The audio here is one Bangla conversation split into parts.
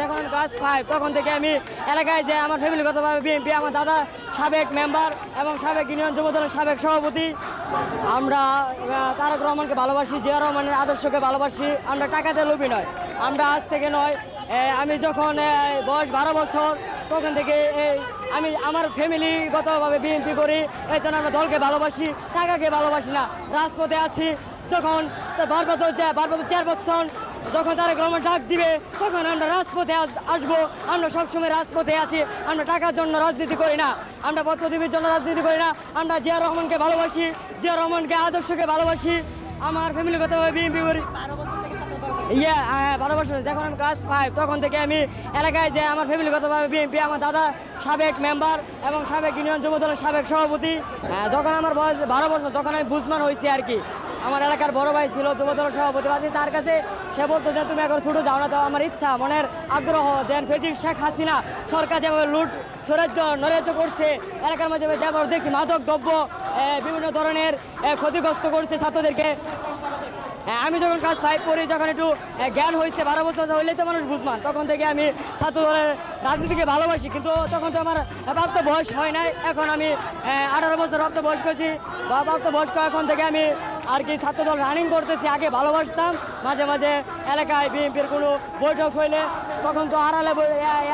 যখন আমি ক্লাস ফাইভ তখন থেকে আমি এলাকায় যে আমার ফ্যামিলিগতভাবে বিএনপি আমার দাদা, সাবেক মেম্বার এবং সাবেক ইউনিয়ন যুব দলের সাবেক সভাপতি। আমরা তারক রহমানকে ভালোবাসি, জিয়া রহমানের আদর্শকে ভালোবাসি। আমরা টাকাতে লোভী নয়, আমরা আজ থেকে নয় আমি যখন বয়স বারো বছর, তখন থেকে এই আমি আমার ফ্যামিলিগতভাবে বিএনপি করি, এই জন্য আমরা দলকে ভালোবাসি, টাকাকে ভালোবাসি না, রাজপথে আছি। যখন বারবার বারবার চেয়ারপারসন যখন তারা রহমান ডাক দিবে তখন আমরা রাজপথে আসব। আমরা সবসময় রাজপথে আছি। আমরা টাকার জন্য রাজনীতি করি না। আমরা পথপ্রদীপের জন্য রাজনীতি করি না। আমরা জিয়া রহমানকে ভালোবাসি। জিয়া রহমানকে আদর্শকে ভালোবাসি। আমার ফ্যামিলিগতভাবে বিএনপি করি ইয়ে হ্যাঁ বারো বছর যখন আমি ক্লাস ফাইভ তখন থেকে আমি এলাকায় যে আমার ফ্যামিলিগতভাবে বিএনপি আমার দাদা সাবেক মেম্বার এবং সাবেক ইউনিয়ন যুব দলের সাবেক সভাপতি। হ্যাঁ, যখন আমার বয়স বারো বছর যখন আমি বুঝমান হয়েছি আর কি। আমার এলাকার বড় ভাই ছিল যুব দলের সভাপতি। বাদী তার কাছে সে বলতো যে তুমি এখন ছোটো যাও না তো আমার ইচ্ছা মনের আগ্রহ যে ফেজির শেখ হাসিনা সরকার যেভাবে লুট স্বরাজ্য নৈরাজ্য করছে এলাকার মাঝে যেভাবে দেখছি মাদক দ্রব্য বিভিন্ন ধরনের ক্ষতিগ্রস্ত করছে ছাত্রদেরকে। হ্যাঁ, আমি যখন ক্লাস ফাইভ পড়ি যখন একটু জ্ঞান হয়েছে বারো বছর হইলেই তো মানুষ বুঝমান। তখন থেকে আমি ছাত্র দলের রাজনীতিকে ভালোবাসি কিন্তু তখন তো আমার প্রাপ্ত বয়স হয় নাই। এখন আমি আঠারো বছর প্রাপ্ত বয়স করছি। বা প্রাপ্ত বয়স্ক এখন থেকে আমি আর কি ছাত্রদল রানিং করতেছি, আগে ভালোবাসতাম। মাঝে মাঝে এলাকায় বিএনপির কোনো বৈঠক হইলে তখন তো আড়ালে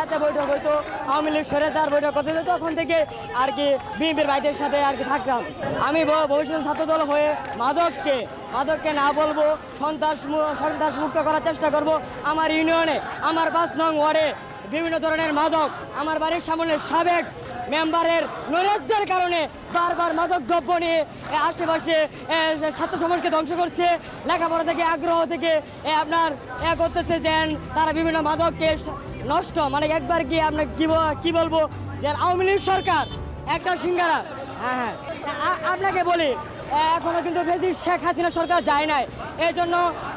এতে বৈঠক হইতো, আওয়ামী লীগ সরে তার বৈঠক করতে তখন থেকে আর কি বিএনপির ভাইদের সাথে আর কি থাকতাম। আমি ভবিষ্যৎ ছাত্রদল হয়ে মাদককে মাদককে না বলব, সন্ত্রাস সন্ত্রাস মুক্ত করার চেষ্টা করব। আমার ইউনিয়নে, আমার পাঁচ নং ওয়ার্ডে বিভিন্ন ধরনের মাদক, আমার বাড়ির সামনে সাবেক মেম্বারের নৈরাজ্যের কারণে বারবার মাদক দ্রব্য নিয়ে আশেপাশে ছাত্র সমাজকে ধ্বংস করছে। লেখাপড়া থেকে, আগ্রহ থেকে আপনার এ করতেছে যে তারা বিভিন্ন মাদককে নষ্ট। মানে একবার গিয়ে আপনার কি বলব? যে আওয়ামী লীগ সরকার, একটা সিঙ্গারা। হ্যাঁ হ্যাঁ। আপনাকে বলি এ, এখনও কিন্তু ফেজির শেখ হাসিনা সরকার যায় নাই। এই জন্য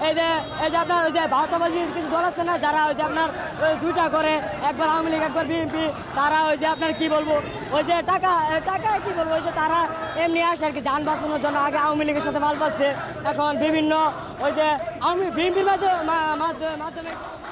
এই যে এই যে আপনার ওই যে ভারতবাজির কিছু দল আছে না যারা ওই যে আপনার ওই দুইটা করে একবার আওয়ামী লীগ একবার বিএনপি তারা ওই যে আপনার কি বলব ওই যে টাকা টাকা কি বলব ওই যে তারা এমনি আসে আর কি যান বাঁচানোর জন্য। আগে আওয়ামী লীগের সাথে মাল পাচ্ছে এখন বিভিন্ন ওই যে আওয়ামী বিএনপির মাধ্যমে মাধ্যমে